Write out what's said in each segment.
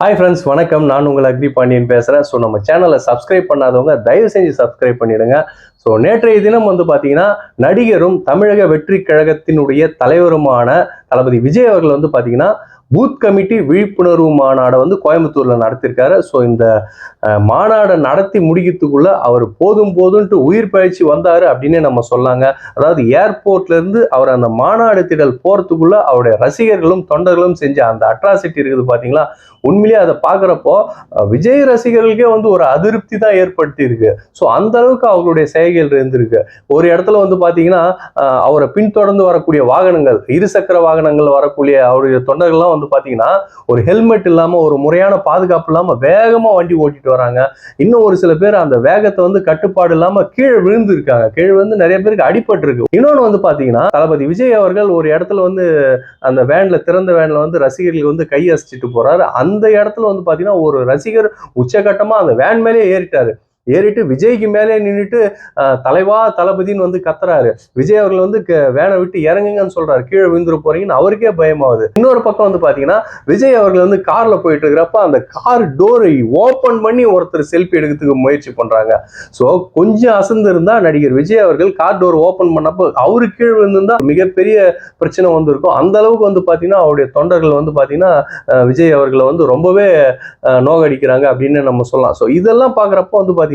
Hi friends வணக்கம். நான் உங்கள் அக்ரி பாண்டியன் பேசுகிறேன் ஸோ நம்ம சேனலை சப்ஸ்கிரைப் பண்ணாதவங்க தயவு செஞ்சு சப்ஸ்கிரைப் பண்ணிடுங்க. ஸோ நேற்றைய தினம் வந்து பார்த்தீங்கன்னா நடிகரும் தமிழக வெற்றி கழகத்தினுடைய தலைவருமான தளபதி விஜய் அவர்கள் வந்து பார்த்தீங்கன்னா பூத் கமிட்டி விழிப்புணர்வு மாநாடை வந்து கோயம்புத்தூரில் நடத்திருக்காரு. ஸோ இந்த மாநாடை நடத்தி முடிக்கிறதுக்குள்ள அவர் போதும் போதும்ட்டு உயிர் பயிற்சி வந்தார் அப்படின்னு நம்ம சொல்லாங்க. அதாவது ஏர்போர்ட்ல இருந்து அவர் அந்த மாநாடு திடல் போகிறதுக்குள்ள அவருடைய ரசிகர்களும் தொண்டர்களும் செஞ்ச அந்த அட்ராசிட்டி இருக்குது பார்த்தீங்களா உண்மையிலேயே அதை பார்க்குறப்போ விஜய் ரசிகர்களுக்கே வந்து ஒரு அதிருப்தி தான் ஏற்படுத்தியிருக்கு ஸோ அந்த அளவுக்கு அவருடைய செயல்கள் இருந்திருக்கு. ஒரு இடத்துல வந்து பார்த்தீங்கன்னா அவரை பின்தொடர்ந்து வரக்கூடிய வாகனங்கள் இருசக்கர வாகனங்கள் வரக்கூடிய அவருடைய தொண்டர்கள்லாம் வந்து பார்த்தீங்கன்னா ஒரு ஹெல்மெட் இல்லாமல் ஒரு முறையான பாதுகாப்பு இல்லாமல் வேகமாக வண்டி ஓட்டிட்டு வராங்க. இன்னும் ஒரு சில பேர் அந்த வேகத்தை வந்து கட்டுப்பாடு இல்லாமல் கீழே விழுந்திருக்காங்க கீழே வந்து நிறைய பேருக்கு அடிபட்டு இருக்கு. இன்னொன்று வந்து பார்த்தீங்கன்னா தளபதி விஜய் அவர்கள் ஒரு இடத்துல வந்து அந்த வேன்ல திறந்த வேன்ல வந்து ரசிகர்களுக்கு வந்து கை அசைச்சிட்டு போறாரு. அந்த இடத்துல வந்து பாத்தீங்கன்னா ஒரு ரசிகர் உச்சகட்டமா அந்த வேன் மேலேயே ஏறிட்டாரு. ஏறிட்டு விஜய்க்கு மேலே நின்றுட்டு தலைவா தளபதின்னு வந்து கத்துறாரு. விஜய் அவர்கள் வந்து க- வேனை விட்டு இறங்குங்கன்னு சொல்றாரு. கீழே விழுந்துரு போறீங்கன்னு அவருக்கே பயமாகுது. இன்னொரு பக்கம் வந்து பாத்தீங்கன்னா விஜய் அவர்கள் வந்து கார்ல போயிட்டு இருக்கிறப்ப அந்த கார் டோரை ஓபன் பண்ணி ஒருத்தர் செல்ஃபி எடுக்கிறதுக்கு முயற்சி பண்றாங்க. ஸோ கொஞ்சம் அசந்து இருந்தா நடிகர் விஜய் அவர்கள் கார் டோர் ஓபன் பண்ணப்போ அவரு கீழே விழுந்திருந்தா மிகப்பெரிய பிரச்சனை வந்திருக்கும். அந்த அளவுக்கு வந்து பாத்தீங்கன்னா அவருடைய தொண்டர்கள் வந்து பாத்தீங்கன்னா விஜய் அவர்களை வந்து ரொம்பவே நோகடிக்கிறாங்க அப்படின்னு நம்ம சொல்லலாம். ஸோ இதெல்லாம் பார்க்குறப்போ வந்து பாத்தீங்கன்னா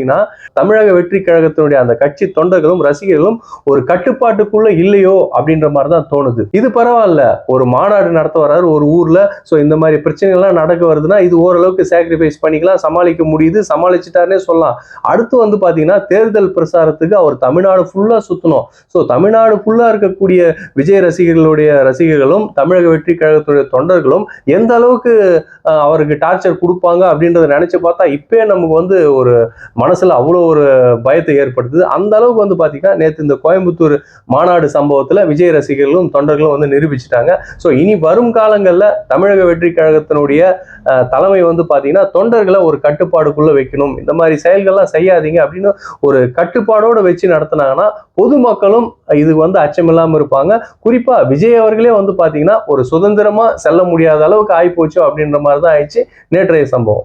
தமிழக வெற்றி கழகத்தினுடைய அந்த கட்சி தொண்டர்களும் ரசிகர்களும் ஒரு கட்டுப்பாட்டுக்குள்ள இல்லையோ அப்படின்ற மாதிரி தான் தோணுது. இது பரவாயில்ல. ஒரு மாநாடு நடத்த வர்றாரு ஒரு ஊர்ல. ஸோ இந்த மாதிரி பிரச்சனைகள்லாம் நடக்க வருதுன்னா இது ஓரளவுக்கு சாக்ரிஃபைஸ் பண்ணிக்கலாம் சமாளிக்க முடியுது சமாளிச்சுட்டாருனே சொல்லலாம். அடுத்து வந்து பார்த்தீங்கன்னா தேர்தல் பிரசாரத்துக்கு அவர் தமிழ்நாடு ஃபுல்லா சுத்தணும். ஸோ தமிழ்நாடு ஃபுல்லா இருக்கக்கூடிய விஜய் ரசிகர்களுடைய ரசிகர்களும் தமிழக வெற்றி கழகத்துடைய தொண்டர்களும் எந்த அளவுக்கு அவருக்கு டார்ச்சர் கொடுப்பாங்க அப்படின்றத நினைச்சு பார்த்தா இப்பயே நமக்கு வந்து ஒரு மனசுல அவ்வளோ ஒரு பயத்தை ஏற்படுத்துது. அந்த அளவுக்கு வந்து பாத்தீங்கன்னா நேற்று இந்த கோயம்புத்தூர் மாநாடு சம்பவத்துல விஜய் ரசிகர்களும் தொண்டர்களும் வந்து நிரூபிச்சிட்டாங்க. ஸோ இனி வரும் காலங்களில் தமிழக வெற்றி கழகத்தினுடைய தலைமை வந்து பாத்தீங்கன்னா தொண்டர்களை ஒரு கட்டுப்பாடுக்குள்ள வைக்கணும். இந்த மாதிரி செயல்கள்லாம் செய்யாதீங்க அப்படின்னு ஒரு கட்டுப்பாடோட வச்சு நடத்தினாங்கன்னா பொதுமக்களும் இது வந்து அச்சமில்லாமல் இருப்பாங்க. குறிப்பா விஜய் அவர்களே வந்து பாத்தீங்கன்னா ஒரு சுதந்திரமா செல்ல முடியாத அளவுக்கு ஆயிப்போச்சு அப்படின்ற மாதிரி தான் ஆயிடுச்சு நேற்றைய சம்பவம்.